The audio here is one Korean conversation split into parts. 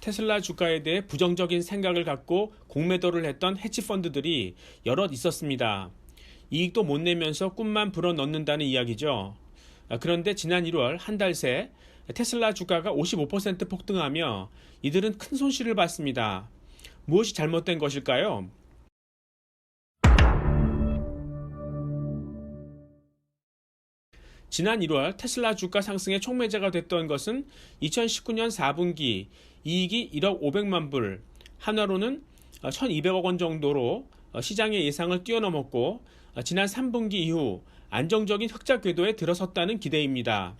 테슬라 주가에 대해 부정적인 생각을 갖고 공매도를 했던 헤지 펀드들이 여럿 있었습니다. 이익도 못 내면서 꿈만 불어넣는다는 이야기죠. 아, 그런데 지난 1월 한 달 새 테슬라 주가가 55% 폭등하며 이들은 큰 손실을 봤습니다. 무엇이 잘못된 것일까요? 지난 1월 테슬라 주가 상승의 촉매제가 됐던 것은 2019년 4분기 이익이 1억 500만 불, 한화로는 1200억 원 정도로 시장의 예상을 뛰어넘었고 지난 3분기 이후 안정적인 흑자 궤도에 들어섰다는 기대입니다.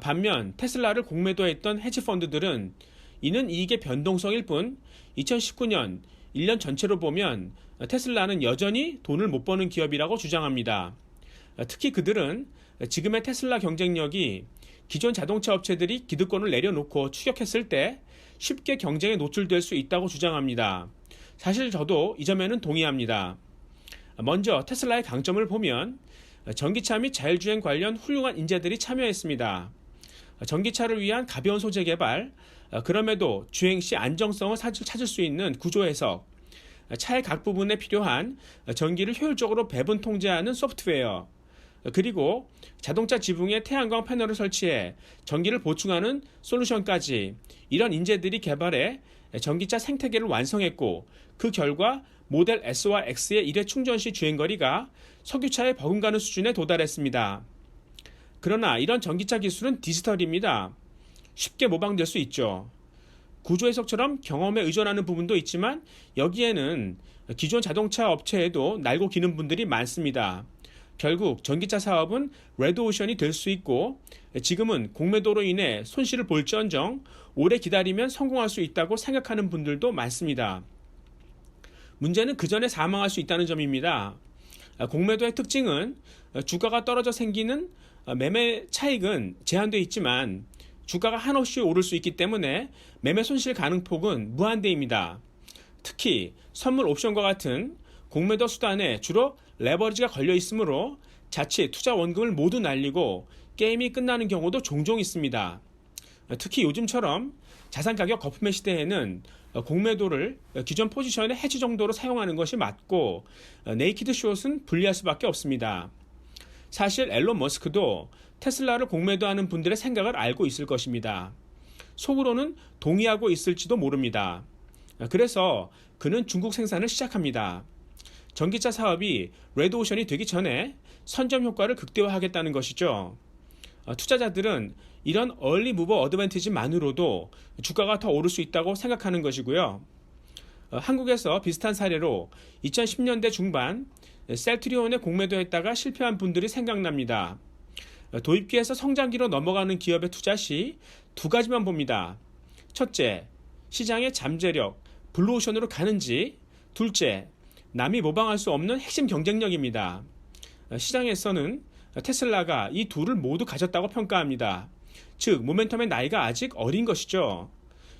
반면 테슬라를 공매도했던 헤지 펀드들은 이는 이익의 변동성일 뿐 2019년 1년 전체로 보면 테슬라는 여전히 돈을 못 버는 기업이라고 주장합니다. 특히 그들은 지금의 테슬라 경쟁력이 기존 자동차 업체들이 기득권을 내려놓고 추격했을 때 쉽게 경쟁에 노출될 수 있다고 주장합니다. 사실 저도 이 점에는 동의합니다. 먼저 테슬라의 강점을 보면 전기차 및 자율주행 관련 훌륭한 인재들이 참여했습니다. 전기차를 위한 가벼운 소재 개발, 그럼에도 주행 시 안정성을 찾을 수 있는 구조 해석, 차의 각 부분에 필요한 전기를 효율적으로 배분 통제하는 소프트웨어, 그리고 자동차 지붕에 태양광 패널을 설치해 전기를 보충하는 솔루션까지 이런 인재들이 개발해 전기차 생태계를 완성했고 그 결과 모델 S와 X의 일회 충전 시 주행거리가 석유차에 버금가는 수준에 도달했습니다. 그러나 이런 전기차 기술은 디지털입니다. 쉽게 모방될 수 있죠. 구조 해석처럼 경험에 의존하는 부분도 있지만 여기에는 기존 자동차 업체에도 날고 기는 분들이 많습니다. 결국 전기차 사업은 레드오션이 될 수 있고 지금은 공매도로 인해 손실을 볼지언정 오래 기다리면 성공할 수 있다고 생각하는 분들도 많습니다. 문제는 그 전에 사망할 수 있다는 점입니다. 공매도의 특징은 주가가 떨어져 생기는 매매 차익은 제한되어 있지만 주가가 한없이 오를 수 있기 때문에 매매 손실 가능폭은 무한대입니다. 특히 선물 옵션과 같은 공매도 수단에 주로 레버리지가 걸려 있으므로 자칫 투자 원금을 모두 날리고 게임이 끝나는 경우도 종종 있습니다. 특히 요즘처럼 자산 가격 거품의 시대에는 공매도를 기존 포지션의 해지 정도로 사용하는 것이 맞고 네이키드 숏은 불리할 수밖에 없습니다. 사실 앨런 머스크도 테슬라를 공매도하는 분들의 생각을 알고 있을 것입니다. 속으로는 동의하고 있을지도 모릅니다. 그래서 그는 중국 생산을 시작합니다. 전기차 사업이 레드오션이 되기 전에 선점 효과를 극대화하겠다는 것이죠. 어, 투자자들은 이런 얼리 무버 어드밴티지만으로도 주가가 더 오를 수 있다고 생각하는 것이고요. 어, 한국에서 비슷한 사례로 2010년대 중반 셀트리온에 공매도 했다가 실패한 분들이 생각납니다. 어, 도입기에서 성장기로 넘어가는 기업에 투자 시 두 가지만 봅니다. 첫째, 시장의 잠재력, 블루오션으로 가는지, 둘째, 남이 모방할 수 없는 핵심 경쟁력입니다. 시장에서는 테슬라가 이 둘을 모두 가졌다고 평가합니다. 즉, 모멘텀의 나이가 아직 어린 것이죠.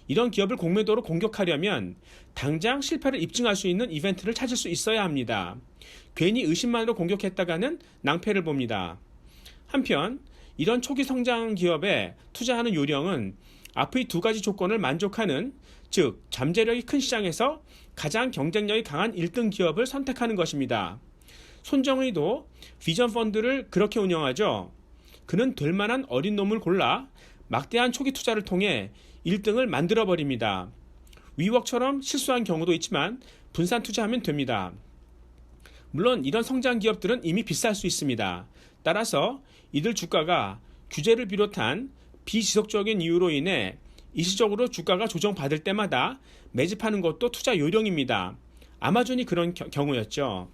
이런 기업을 공매도로 공격하려면 당장 실패를 입증할 수 있는 이벤트를 찾을 수 있어야 합니다. 괜히 의심만으로 공격했다가는 낭패를 봅니다. 한편, 이런 초기 성장 기업에 투자하는 요령은 앞의 두 가지 조건을 만족하는 즉 잠재력이 큰 시장에서 가장 경쟁력이 강한 1등 기업을 선택하는 것입니다. 손정의도 비전 펀드를 그렇게 운영하죠. 그는 될 만한 어린 놈을 골라 막대한 초기 투자를 통해 1등을 만들어 버립니다. 위웍처럼 실수한 경우도 있지만 분산 투자하면 됩니다. 물론 이런 성장 기업들은 이미 비쌀 수 있습니다. 따라서 이들 주가가 규제를 비롯한 비지속적인 이유로 인해 일시적으로 주가가 조정받을 때마다 매집하는 것도 투자 요령입니다. 아마존이 그런 겨, 경우였죠.